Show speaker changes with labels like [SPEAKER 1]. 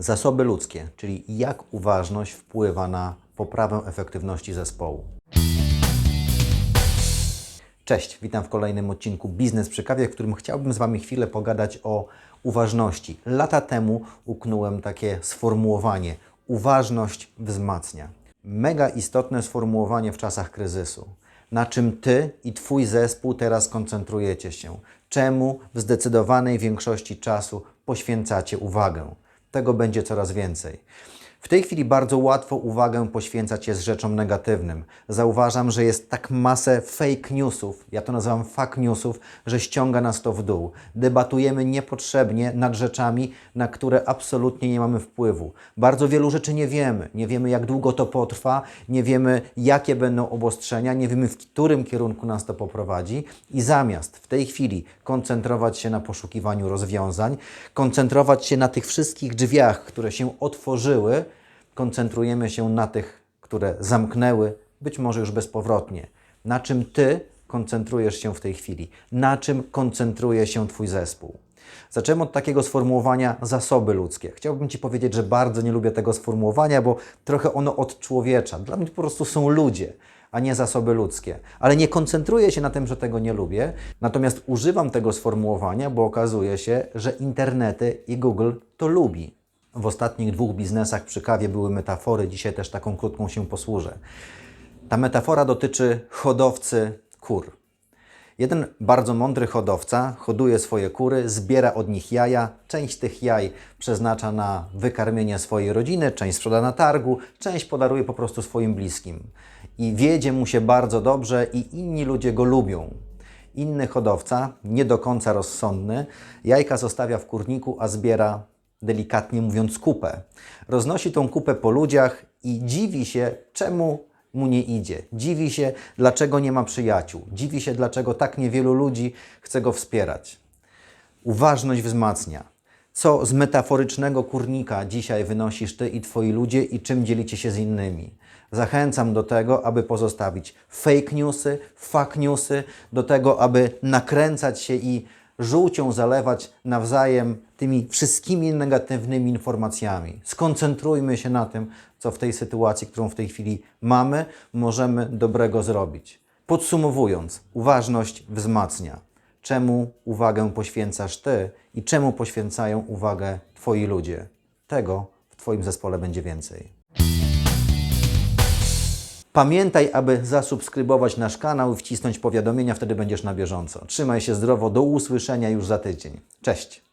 [SPEAKER 1] Zasoby ludzkie, czyli jak uważność wpływa na poprawę efektywności zespołu. Cześć, witam w kolejnym odcinku Biznes przy kawie, w którym chciałbym z Wami chwilę pogadać o uważności. Lata temu uknąłem takie sformułowanie: uważność wzmacnia. Mega istotne sformułowanie w czasach kryzysu. Na czym Ty i Twój zespół teraz koncentrujecie się? Czemu w zdecydowanej większości czasu poświęcacie uwagę? Tego będzie coraz więcej. W tej chwili bardzo łatwo uwagę poświęcać jest rzeczom negatywnym. Zauważam, że jest tak masę fake newsów, ja to nazywam fake newsów, że ściąga nas to w dół. Debatujemy niepotrzebnie nad rzeczami, na które absolutnie nie mamy wpływu. Bardzo wielu rzeczy nie wiemy. Nie wiemy, jak długo to potrwa, nie wiemy, jakie będą obostrzenia, nie wiemy, w którym kierunku nas to poprowadzi. I zamiast w tej chwili koncentrować się na poszukiwaniu rozwiązań, koncentrować się na tych wszystkich drzwiach, które się otworzyły, koncentrujemy się na tych, które zamknęły, być może już bezpowrotnie. Na czym Ty koncentrujesz się w tej chwili? Na czym koncentruje się Twój zespół? Zacząłem od takiego sformułowania zasoby ludzkie. Chciałbym Ci powiedzieć, że bardzo nie lubię tego sformułowania, bo trochę ono odczłowiecza. Dla mnie po prostu są ludzie, a nie zasoby ludzkie. Ale nie koncentruję się na tym, że tego nie lubię, natomiast używam tego sformułowania, bo okazuje się, że internety i Google to lubi. W ostatnich dwóch biznesach przy kawie były metafory, dzisiaj też taką krótką się posłużę. Ta metafora dotyczy hodowcy kur. Jeden bardzo mądry hodowca hoduje swoje kury, zbiera od nich jaja, część tych jaj przeznacza na wykarmienie swojej rodziny, część sprzeda na targu, część podaruje po prostu swoim bliskim. I wiedzie mu się bardzo dobrze i inni ludzie go lubią. Inny hodowca, nie do końca rozsądny, jajka zostawia w kurniku, a zbiera delikatnie mówiąc, kupę. Roznosi tą kupę po ludziach i dziwi się, czemu mu nie idzie. Dziwi się, dlaczego nie ma przyjaciół. Dziwi się, dlaczego tak niewielu ludzi chce go wspierać. Uważność wzmacnia. Co z metaforycznego kurnika dzisiaj wynosisz Ty i Twoi ludzie i czym dzielicie się z innymi? Zachęcam do tego, aby pozostawić fake newsy, fake newsy, do tego, aby nakręcać się i żółcią zalewać nawzajem tymi wszystkimi negatywnymi informacjami. Skoncentrujmy się na tym, co w tej sytuacji, którą w tej chwili mamy, możemy dobrego zrobić. Podsumowując, uważność wzmacnia. Czemu uwagę poświęcasz Ty i czemu poświęcają uwagę Twoi ludzie? Tego w Twoim zespole będzie więcej. Pamiętaj, aby zasubskrybować nasz kanał i wcisnąć powiadomienia, wtedy będziesz na bieżąco. Trzymaj się zdrowo, do usłyszenia już za tydzień. Cześć!